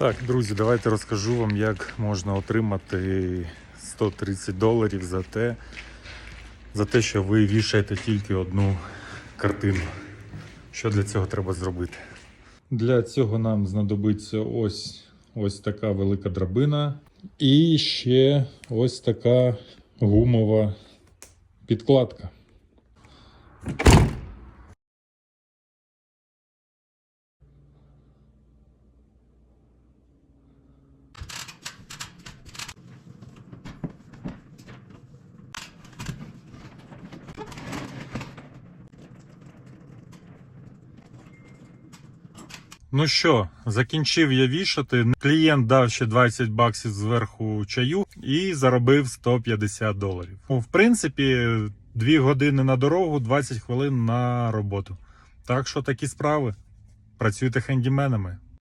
Так, друзі, давайте розкажу вам, як можна отримати 130 доларів за те, за те, що ви вішаєте тільки одну картину. Що для цього треба зробити? Для цього нам знадобиться ось, ось така велика драбина і ще ось така гумова підкладка. Ну що, закінчив я вішати. Клієнт дав ще 20 баксів зверху чаю і заробив 150 доларів. Ну, в принципі, 2 години на дорогу, 20 хвилин на роботу. Так що такі справи. Працюйте хендіменами.